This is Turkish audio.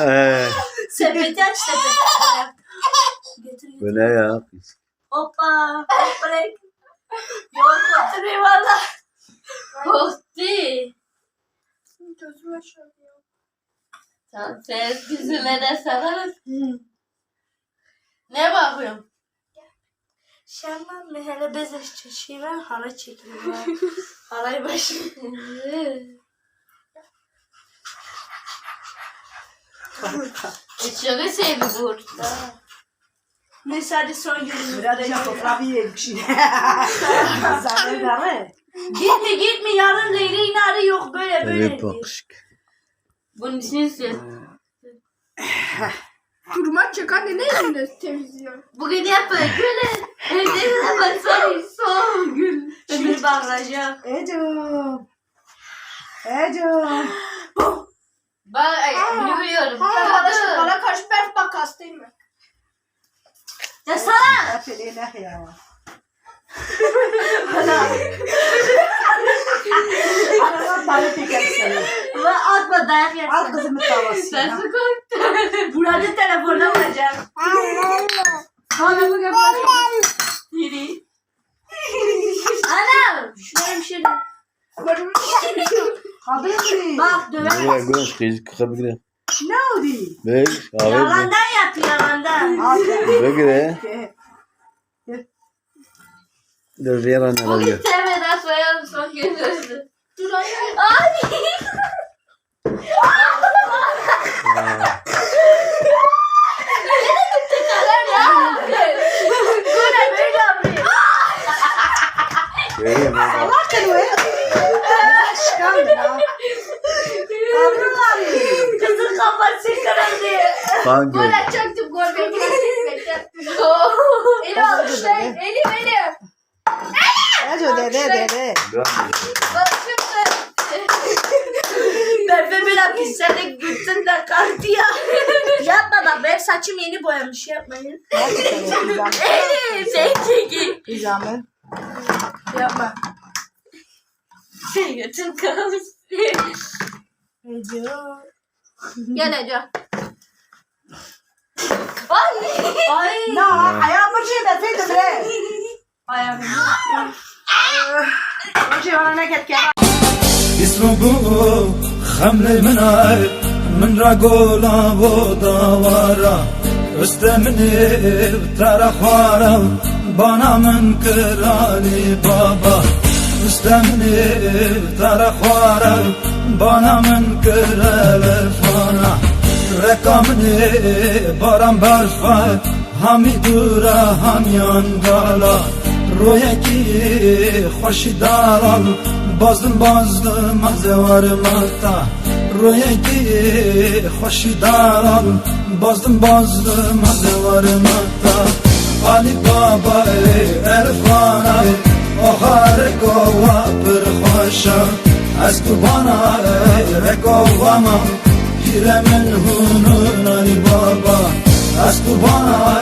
Ee, Sepeti aç sepeti. Getir getir. bu ne ya? Hoppa. Bırak. Yok götüreyim valla. Korktu. Gözüm aşağı. Sen ses yüzüme de sararız. Ne bakıyorum? Şenlan mı hele bez çeşiren hala çekiyor. Halay başı. Çok sevdi burada. Neyse hadi son günümüz. Biraz da toprağı bir şey. Zaten mi? Gitme gitme yarın Leyla inarı yok böyle böyle. Evet bakışık. Bunun için söyle. Kurma çek anne ne elinde temizliyor? Bugün yapma böyle. Evde de baksana son gün. Ömür bağlayacak. Ecem. Ecem. Ben biliyorum. Arkadaşlar Tamam. bana karşı berf bak hastayım ben. Ya sana. Ne ya. Bana teker seni. Ulan atma dayak Al yersin. kızımı tavası. Sen sıkıntı. Burada telefona vuracağım. Bana bu yapalım. Yürü. Anam. Şuraya bir şey mı? Bak döver. Buraya göz kıyıcı kıkabilir. Ne oldu? Bek, abi. Yalandan yaptı yalandan. Bekle. Gel. Dur yer anne Bugün alıyor. sevmeden soyalım son gün gözü. Dur anne. Ay. Böyle böyle yapıyor. Görüyorum ben. Allah canım ya. Çıkan ya. Kavrular. Kızın kafası kırıldı. Göz. atacaktım gol bekle. Bekle. Eli alkışlayın. Elim elim. Ecem dede dede. Başım Berfe bir pislik gitsin de kalktı ya. Yapma bak benim saçım yeni boyamış yapmayın. Elim sen çekin. İzamın. Yapma. Sen götün kalmış. Ecem. Gel Ece. Ay. Ay. Ne? Ayağımı şey de sen de bre. Ayağım. Önce bana ne get gel. يسرقوا خمر من عيب من رقولا ودوارا استمني ترى خوارا Banamın krali baba Üstemli tara xora Banamın krali fora Rekamni baram barfa Hamidura hamyan gala Royaki xoşi daral Bazdım bazdım azevar mata. Royaki xoşi daral Bazdım bazdım azevar mata. بازدم از varmakta Ali Baba Erfana آخر گوا پر خوشم از تو بانا رکوامم پیرمن هونون علی بابا از تو بانا